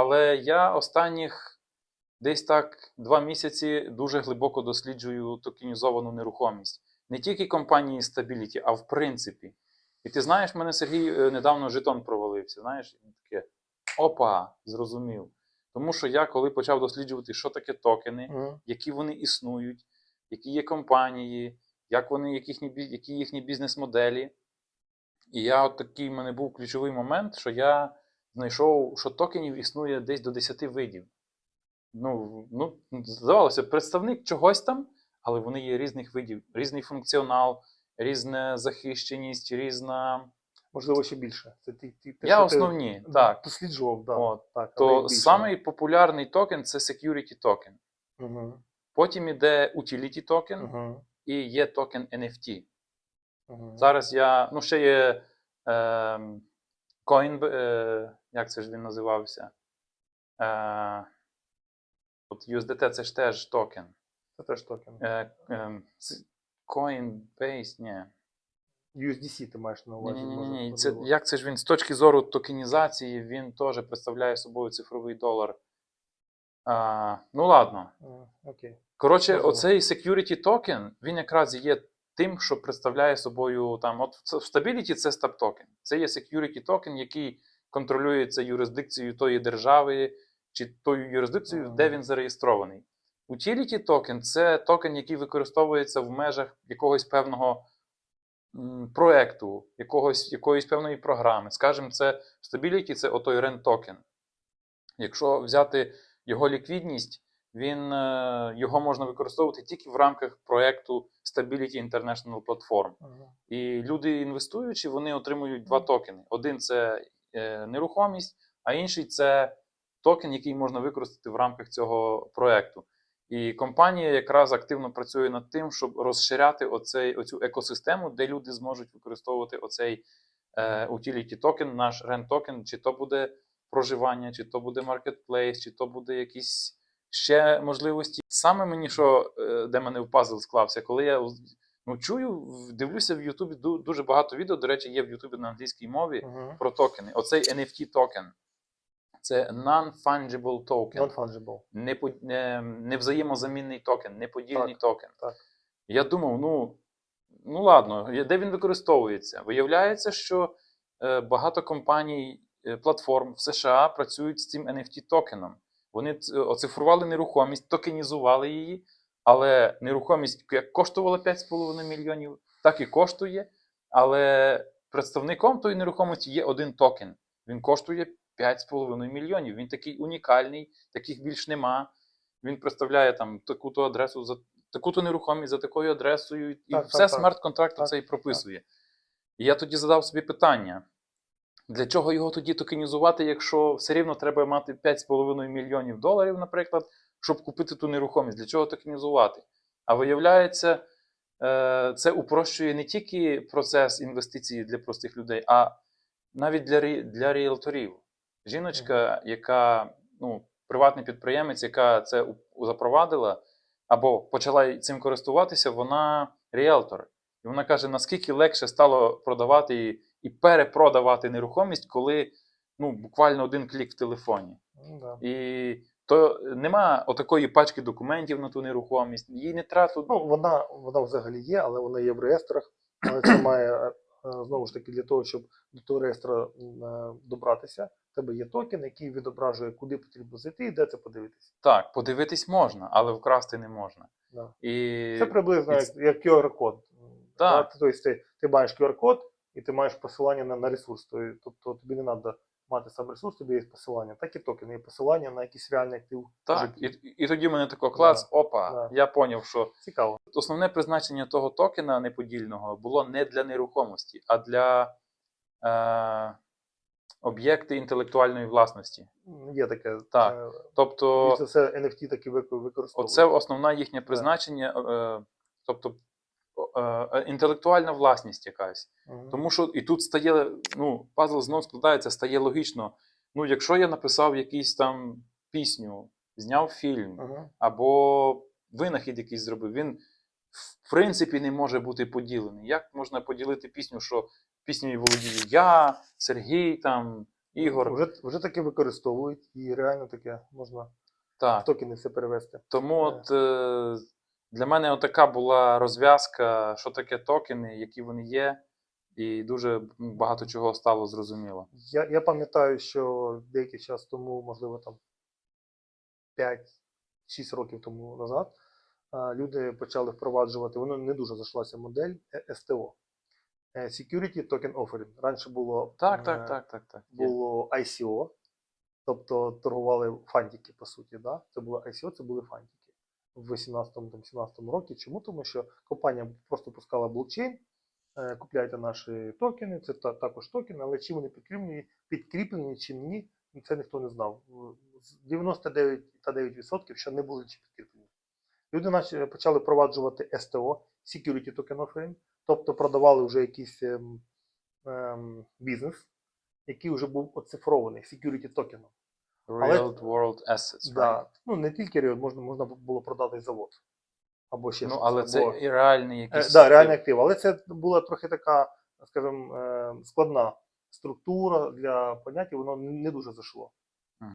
Але я останніх десь так два місяці дуже глибоко досліджую токенізовану нерухомість. Не тільки компанії Stability, а в принципі. І ти знаєш, мене Сергій е, недавно жетон провалився. Знаєш, і таке опа, зрозумів. Тому що я, коли почав досліджувати, що таке токени, Мгм. які вони існують, які є компанії, як вони, які їхні, які їхні бізнес-моделі. І я от такий в мене був ключовий момент, що я знайшов, що токенів існує десь до 10 видів. Ну, ну, здавалося, представник чогось там, але вони є різних видів, різний функціонал, різна захищеність, різна. Можливо, ще більше. Це ти, ти, те, Я основні, ти так. досліджував, да. От. так. То самий популярний токен це security токен. Мгм. Потім іде utility токен Мгм. і є токен NFT. Мгм. Зараз я. Ну, ще є е, Coin, е, як це ж він називався? Е, от USDT це ж теж токен. Це теж токен. Е, е, Coinbase, ні. USDC ти маєш на увазі. Ні, ні, ні. Це, як це ж він з точки зору токенізації, він теж представляє собою цифровий долар. А, ну ладно. Окей. Коротше, оцей security токен, він якраз є тим, що представляє собою там. От в Stability це стаб токен. Це є security токен, який контролюється юрисдикцією тої держави чи тою юрисдикцією, де він зареєстрований. Utility токен це токен, який використовується в межах якогось певного проекту, якогось, якоїсь певної програми. Скажімо, це Stability це отой рент токен. Якщо взяти його ліквідність, він, е, його можна використовувати тільки в рамках проекту Stability International Platform. Мгм. І люди, інвестуючи, вони отримують два токени. Один це е, нерухомість, а інший це токен, який можна використати в рамках цього проекту. І компанія якраз активно працює над тим, щоб розширяти оцей, оцю екосистему, де люди зможуть використовувати оцей е, utility токен, наш rent токен, чи то буде проживання, чи то буде маркетплейс, чи то буде якісь ще можливості. Саме мені, що е, де мене в пазл склався, коли я ну, чую, дивлюся в Ютубі дуже багато відео. До речі, є в Ютубі на англійській мові Мгм. про токени. Оцей NFT токен. Це non-fungible token. Non-fungible. Не, невзаємозамінний токен, неподільний токен. так. Я думав, ну, ну ладно, де він використовується? Виявляється, що е, багато компаній, е, платформ в США працюють з цим NFT токеном. Вони оцифрували нерухомість, токенізували її, але нерухомість як коштувала 5,5 мільйонів, так і коштує. Але представником тої нерухомості є один токен. Він коштує 5,5 мільйонів. Він такий унікальний, таких більш нема. Він представляє там таку-то адресу за таку-то нерухомість за такою адресою, і Так, все так, так. смарт-контракт Так, це і прописує. І я тоді задав собі питання: для чого його тоді токенізувати, якщо все рівно треба мати 5,5 мільйонів доларів, наприклад, щоб купити ту нерухомість? Для чого токенізувати? А виявляється, е, це упрощує не тільки процес інвестицій для простих людей, а навіть для, рі- для ріелторів. Жіночка, яка ну, приватний підприємець, яка це запровадила або почала цим користуватися, вона ріелтор. І вона каже, наскільки легше стало продавати і, перепродавати нерухомість, коли ну, буквально один клік в телефоні. Ну, да. І то нема отакої пачки документів на ту нерухомість, їй не треба Ну, вона, вона взагалі є, але вона є в реєстрах. Але це має е, знову ж таки для того, щоб до того реєстру е, добратися. Тебе є токен, який відображує, куди потрібно зайти і де це подивитися. так, подивитись можна, але вкрасти не можна. Да. І Це приблизно і як, QR-код. Так. Тобто ти, ти маєш QR-код і ти маєш посилання на, на ресурс. Тобто тобі не треба мати сам ресурс, тобі є посилання. Так і токен, є посилання на якийсь реальний актив. Так, і, і тоді в мене тако клац, опа, Да. я поняв, що Цікаво. основне призначення того токена неподільного було не для нерухомості, а для е, об'єкти інтелектуальної власності. Є таке. Так. е, Тобто, це NFT таки вик- використовують. оце основна їхнє призначення, е, тобто е, е, інтелектуальна власність якась. Мгм. Тому що і тут стає, ну, пазл знов складається, стає логічно. Ну, якщо я написав якийсь там пісню, зняв фільм, Мгм. або винахід якийсь зробив, він в принципі не може бути поділений. Як можна поділити пісню, що піснею володію я, Сергій там ігор. Вже, вже таке використовують, і реально таке можна Так. токени все перевести. Тому Е. от е, для мене отака була розв'язка, що таке токени, які вони є, і дуже багато чого стало зрозуміло. Я, я пам'ятаю, що деякий час тому, можливо, там 5-6 років тому назад, люди почали впроваджувати, воно не дуже зайшлася модель е, СТО. е, Security Token Offering. Раніше було, Так, е, так, так, так, так. Було ICO, тобто торгували фантики, по суті. Да? Це було ICO, це були фантики. В 18-17 році. Чому? Тому що компанія просто пускала блокчейн, е, купляйте наші токени, це також токени, але чи вони підкріплені, підкріплені чи ні, це ніхто не знав. З 99,9% ще не були чи підкріплені. Люди почали впроваджувати STO, Security Token Offering, тобто продавали вже якийсь ем, ем, бізнес, який вже був оцифрований security токеном. Але- Real World Assets. right? Ну, не тільки Real, можна, можна було продати завод. Або ще Ну, щось, але це і реальний Е, якийсь. да, реальний актив. Але це була трохи така, скажімо, е, складна структура для поняття, воно не дуже зайшло.